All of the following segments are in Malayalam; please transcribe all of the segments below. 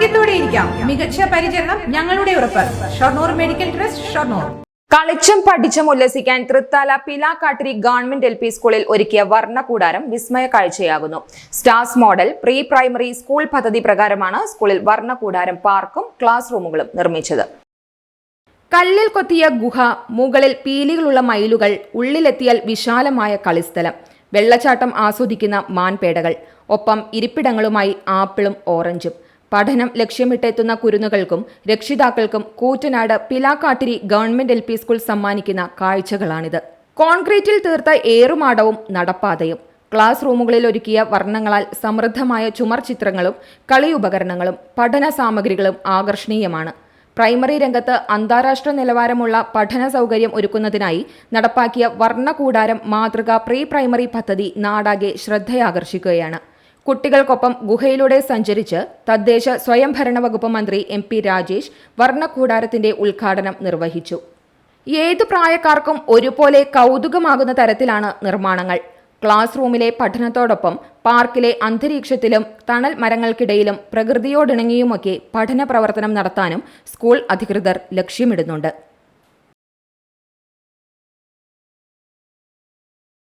ആരോഗ്യത്തോടെ ഇരിക്കാം. മികച്ച പരിചരണം ഞങ്ങളുടെ ഉറപ്പ്. Shoranur medical trust Shoranur. കളിച്ചും പഠിച്ചും ഉല്ലസിക്കാൻ Thrithala Pilakkattiri government L P സ്കൂളിൽ ഒരുക്കിയ വർണകൂടാരം വിസ്മയ കാഴ്ചയാകുന്നു. Stars model pre primary school പദ്ധതി പ്രകാരമാണ് സ്കൂളിൽ വർണകൂടാരം പാർക്കും ക്ലാസ് റൂമുകളും നിർമ്മിച്ചത്. കല്ലിൽ കൊത്തിയ ഗുഹ മുകളിൽ പീലികളുള്ള മയിലുകൾ ഉള്ളിലെത്തിയാൽ വിശാലമായ കളിസ്ഥലം വെള്ളച്ചാട്ടം ആസ്വദിക്കുന്ന മാൻപേടകൾ ഒപ്പം ഇരിപ്പിടങ്ങളുമായി ആപ്പിളും ഓറഞ്ചും. പഠനം ലക്ഷ്യമിട്ടെത്തുന്ന കുരുന്നുകൾക്കും രക്ഷിതാക്കൾക്കും Koottanad Pilakkattiri government L school സമ്മാനിക്കുന്ന കാഴ്ചകളാണിത്. കോൺക്രീറ്റിൽ തീർത്ത ഏറുമാടവും നടപ്പാതയും ക്ലാസ് റൂമുകളിൽ ഒരുക്കിയ വർണങ്ങളാൽ സമൃദ്ധമായ ചുമർ ചിത്രങ്ങളും കളിയുപകരണങ്ങളും പഠന സാമഗ്രികളും ആകർഷണീയമാണ്. പ്രൈമറി രംഗത്ത് അന്താരാഷ്ട്ര നിലവാരമുള്ള പഠന സൗകര്യം ഒരുക്കുന്നതിനായി നടപ്പാക്കിയ വർണകൂടാരം മാതൃക പ്രീ പ്രൈമറി പദ്ധതി നാടാകെ ശ്രദ്ധയാകർഷിക്കുകയാണ്. കുട്ടികൾക്കൊപ്പം ഗുഹയിലൂടെ സഞ്ചരിച്ച് തദ്ദേശ സ്വയംഭരണ വകുപ്പ് മന്ത്രി എം പി രാജേഷ് വർണകൂടാരത്തിന്റെ ഉദ്ഘാടനം നിർവഹിച്ചു. ഏതു പ്രായക്കാർക്കും ഒരുപോലെ കൗതുകമാകുന്ന തരത്തിലാണ് നിർമ്മാണങ്ങൾ. ക്ലാസ് റൂമിലെ പഠനത്തോടൊപ്പം പാർക്കിലെ അന്തരീക്ഷത്തിലും തണൽ മരങ്ങൾക്കിടയിലും പ്രകൃതിയോടിണങ്ങിയുമൊക്കെ പഠന പ്രവർത്തനം നടത്താനും സ്കൂൾ അധികൃതർ ലക്ഷ്യമിടുന്നുണ്ട്.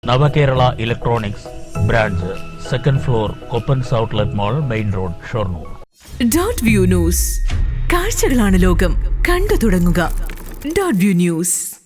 Navakerala electronics branch second floor Koppans outlet mall main road Shoranur dot view news കാഴ്ചകളാണ് ലോകം. കണ്ടു തുടങ്ങുക. Dot view news